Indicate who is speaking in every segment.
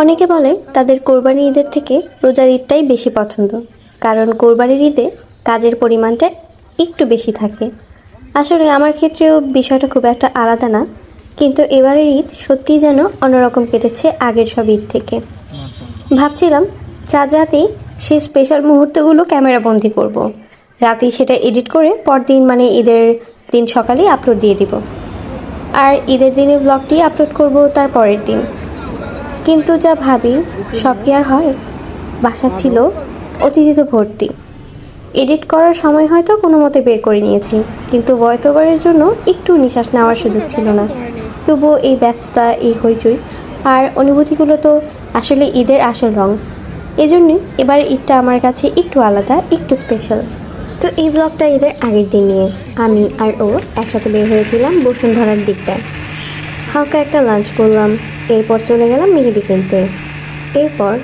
Speaker 1: অনেকে বলে তাদের কোরবানি ঈদের থেকে রোজার ঈদটাই বেশি পছন্দ। কারণ কোরবানির ঈদে কাজের পরিমাণটা একটু বেশি থাকে। আসলে আমার ক্ষেত্রেও বিষয়টা খুব একটা আলাদা না, কিন্তু এবারের ঈদ সত্যিই যেন অন্যরকম কেটেছে আগের সব ঈদ থেকে। ভাবছিলাম চাঁদ রাতেই সেই স্পেশাল মুহূর্তগুলো ক্যামেরা বন্দি করব। রাতেই সেটা এডিট করে পরদিন মানে ঈদের দিন সকালেই আপলোড দিয়ে দিব। আর ঈদের দিনের ব্লগটি আপলোড করব তার পরের দিন। কিন্তু যা ভাবি, সব কি আর হয়? বাসা ছিল অতিথিতে ভর্তি। এডিট করার সময় হয়তো কোনো মতে বের করে নিয়েছি, কিন্তু ভয়েস ওভারের জন্য একটু নিঃশ্বাস নেওয়ার সুযোগ ছিল না। তবুও এই ব্যস্ততা, এই হইচই আর অনুভূতিগুলো তো আসলে ঈদের আসল রং। এজন্যই এবার ঈদটা আমার কাছে একটু আলাদা, একটু স্পেশাল তো এই ব্লগটা ঈদের আগের দিন নিয়ে আমি আর ও একসাথে বের হয়েছিলাম বসুন্ধরার দিকটায়। হালকা একটা লাঞ্চ করলাম এরপর চলে গেলাম মেহেদি কিনতে। এরপর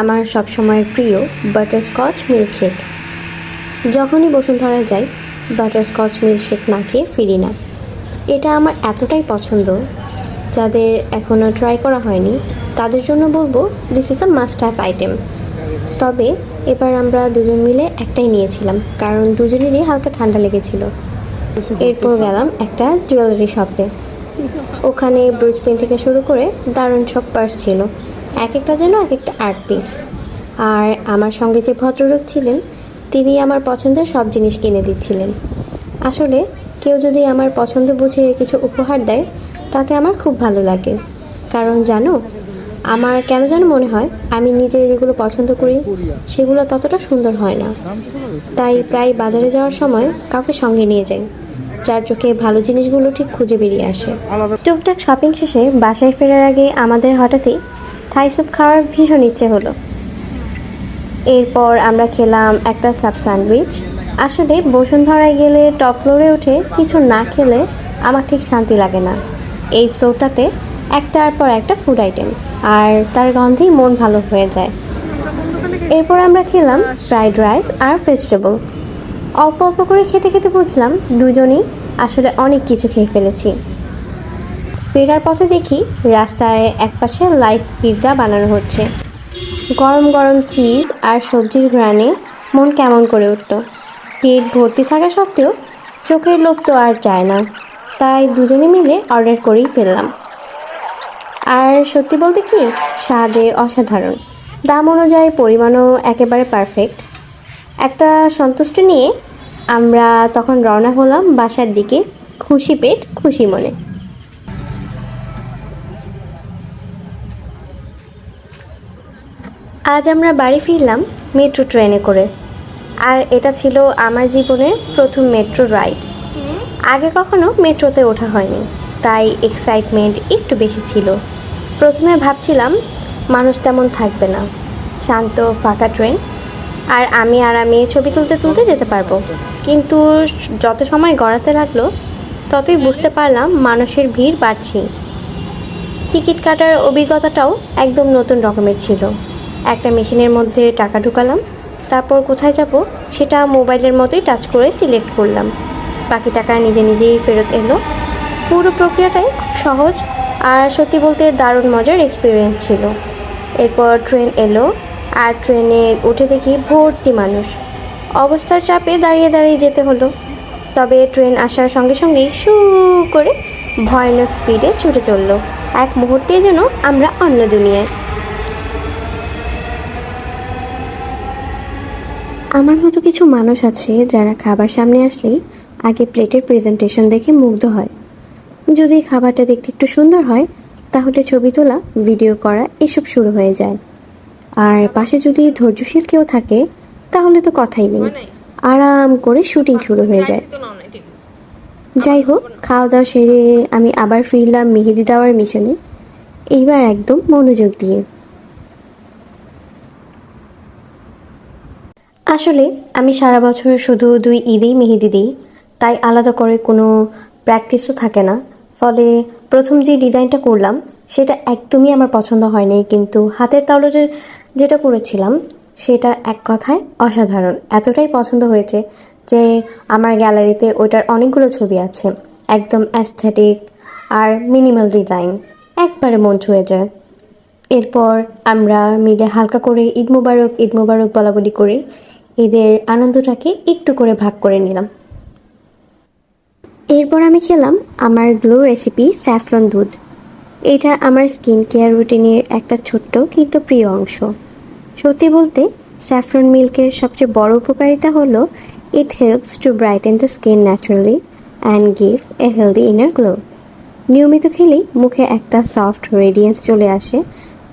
Speaker 1: আমার সবসময়ের প্রিয় বাটারস্কচ মিল্কশেক যখনই বসুন্ধরায় যাই বাটারস্কচ মিল্কশেক না খেয়ে ফিরি না। এটা আমার এতটাই পছন্দ যাদের এখনও ট্রাই করা হয়নি তাদের জন্য বলব this is a must have item তবে এবার আমরা দুজন মিলে একটাই নিয়েছিলাম কারণ দুজনেরই হালকা ঠান্ডা লেগেছিল। এরপর গেলাম একটা জুয়েলারি শপে ওখানে ব্রুজ পেন থেকে শুরু করে দারুণ সব পার্স ছিল। এক একটা যেন এক একটা আর্ট পিস আর আমার সঙ্গে যে ভদ্রলোক ছিলেন, তিনি আমার পছন্দের সব জিনিস কিনে দিচ্ছিলেন। আসলে কেউ যদি আমার পছন্দ বুঝে কিছু উপহার দেয়, তাতে আমার খুব ভালো লাগে। কারণ জানো, আমার কেন যেন মনে হয়, আমি নিজে যেগুলো পছন্দ করি, সেগুলো ততটা সুন্দর হয় না। তাই প্রায় বাজারে যাওয়ার সময় কাউকে সঙ্গে নিয়ে যাই। যার চোখে ভালো জিনিসগুলো ঠিক খুঁজে বেরিয়ে আসে। টুকটাক শপিং শেষে বাসায় ফেরার আগে আমাদের হঠাৎই থাই স্যুপ খাওয়ার ভীষণ ইচ্ছে হলো। এরপর আমরা খেলাম একটা সাব স্যান্ডউইচ। আসলে বসুন্ধরায় গেলে টপ ফ্লোরে উঠে কিছু না খেলে আমার ঠিক শান্তি লাগে না। এই ফ্লোরটাতে একটার পর একটা ফুড আইটেম আর তার গন্ধেই মন ভালো হয়ে যায়। এরপর আমরা খেলাম ফ্রাইড রাইস আর ভেজিটেবল অল্প অল্প করে খেতে খেতে বুঝলাম দুজনেই আসলে অনেক কিছু খেয়ে ফেলেছি। ফেরার পথে দেখি রাস্তায় একপাশে লাইভ পিৎজা বানানো হচ্ছে। গরম গরম চিজ আর সবজির ঘ্রাণে মন কেমন করে উঠতো। পেট ভর্তি থাকা সত্ত্বেও চোখের লোভ তো আর যায় না। তাই দুজনে মিলে অর্ডার করেই ফেললাম। আর সত্যি বলতে কি, স্বাদে অসাধারণ। দাম অনুযায়ী পরিমাণও একেবারে পারফেক্ট একটা সন্তুষ্ট নিয়ে আমরা তখন রওনা হলাম বাসার দিকে, খুশি পেট, খুশি মনে। আজ আমরা বাড়ি ফিরলাম মেট্রো ট্রেনে করে। আর এটা ছিল আমার জীবনের প্রথম মেট্রো রাইড। আগে কখনো মেট্রোতে ওঠা হয়নি, তাই এক্সাইটমেন্ট একটু বেশি ছিল। প্রথমে ভাবছিলাম, মানুষ তেমন থাকবে না। শান্ত ফাঁকা ট্রেন আর আমি আর আমি ছবি তুলতে তুলতে যেতে পারব। কিন্তু যত সময় গড়াতে লাগল, ততই বুঝতে পারলাম মানুষের ভিড় বাড়ছে। টিকিট কাটার অভিজ্ঞতাটাও একদম নতুন রকমের ছিল। একটা মেশিনের মধ্যে টাকা ঢুকালাম, তারপর কোথায় যাব সেটা মোবাইলের মতোই টাচ করে সিলেক্ট করলাম। বাকি টাকা নিজে নিজেই ফেরত এলো। পুরো প্রক্রিয়াটাই খুব সহজ আর সত্যি বলতে দারুণ মজার এক্সপিরিয়েন্স ছিল। এরপর ট্রেন এলো। আর ট্রেনে উঠে দেখি ভর্তি মানুষ। অবস্থার চাপে দাঁড়িয়ে দাঁড়িয়ে যেতে হলো। তবে ট্রেন আসার সঙ্গে সঙ্গেই শু করে ভয়ানক স্পিডে ছুটে চলল। এক মুহূর্তে যেন আমরা অন্য দুনিয়ায়। আমার মতো কিছু মানুষ আছে যারা খাবার সামনে আসলেই আগে প্লেটের প্রেজেন্টেশন দেখে মুগ্ধ হয়। যদি খাবারটা দেখতে একটু সুন্দর হয়, তাহলে ছবি তোলা ভিডিও করা, এসব শুরু হয়ে যায়। আর পাশে যদি ধৈর্যশীল কেউ থাকে তাহলে তো কথাই নেই। আরাম করে শুটিং শুরু হয়ে যায়। যাই হোক খাওয়া দাওয়া সেরে আমি আবার ফিরলাম মেহেদি দেওয়ার মিশনে। এইবার একদম মনোযোগ দিয়ে। আসলে আমি সারা বছর শুধু দুই ঈদেই মেহেদি দিই তাই আলাদা করে কোনো প্র্যাকটিসও থাকে না। ফলে প্রথম যে ডিজাইনটা করলাম সেটা একদমই আমার পছন্দ হয়নি কিন্তু হাতের তালুতে যেটা করেছিলাম, সেটা এক কথায় অসাধারণ। এতটাই পছন্দ হয়েছে যে আমার গ্যালারিতে ওটার অনেকগুলো ছবি আছে। একদম অ্যাস্থেটিক আর মিনিমাল ডিজাইন একবারে মন ছুঁয়ে যায়। এরপর আমরা মিলে হালকা করে ঈদ মুবারক ঈদ মুবারক বলা বলি করে। ঈদের আনন্দটাকে একটু করে ভাগ করে নিলাম। এরপর আমি খেলাম আমার গ্লো রেসিপি স্যাফরন দুধ। এটা আমার স্কিন কেয়ার রুটিনের একটা ছোট্ট কিন্তু প্রিয় অংশ। সত্যি বলতে স্যাফরন মিল্কের সবচেয়ে বড় উপকারিতা হলো it helps to brighten the skin naturally and gives a healthy inner glow নিয়মিত খেলেই মুখে একটা সফট রেডিয়েন্স চলে আসে,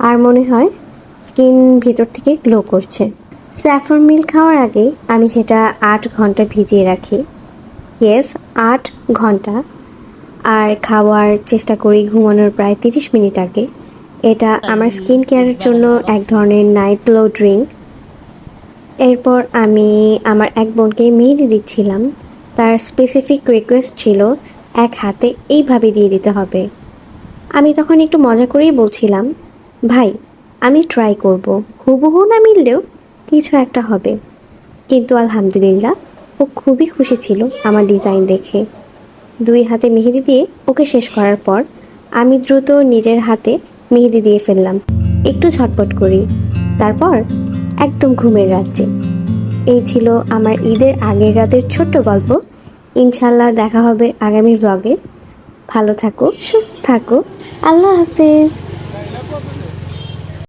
Speaker 1: আর মনে হয় স্কিন ভিতর থেকে গ্লো করছে। স্যাফরন মিল্ক খাওয়ার আগে আমি সেটা আট ঘণ্টা ভিজিয়ে রাখি। ইয়েস আট ঘণ্টা আর খাওয়ার চেষ্টা করি ঘুমানোর প্রায় তিরিশ মিনিট আগে। এটা আমার স্কিন কেয়ারের জন্য এক ধরনের নাইট গ্লো ড্রিঙ্ক এরপর আমি আমার এক বোনকে মেহেদি দিচ্ছিলাম। তার স্পেসিফিক রিকোয়েস্ট ছিল, এক হাতে এইভাবে দিয়ে দিতে হবে। আমি তখন একটু মজা করেই বলছিলাম, ভাই, আমি ট্রাই করব। হুবহু না মিললেও কিছু একটা হবে। কিন্তু আলহামদুলিল্লাহ, ও খুবই খুশি ছিল আমার ডিজাইন দেখে। দুই হাতে মেহেদি দিয়ে ওকে শেষ করার পর আমি দ্রুত নিজের হাতে মেহেদি দিয়ে ফেললাম। একটু ছটপট করি। তারপর একদম ঘুমের রাজ্যে। এই ছিল আমার ঈদের আগের রাতের ছোট্ট গল্প। ইনশাল্লাহ দেখা হবে আগামী ব্লগে ভালো থাকো, সুস্থ থাকো। আল্লাহ হাফেজ।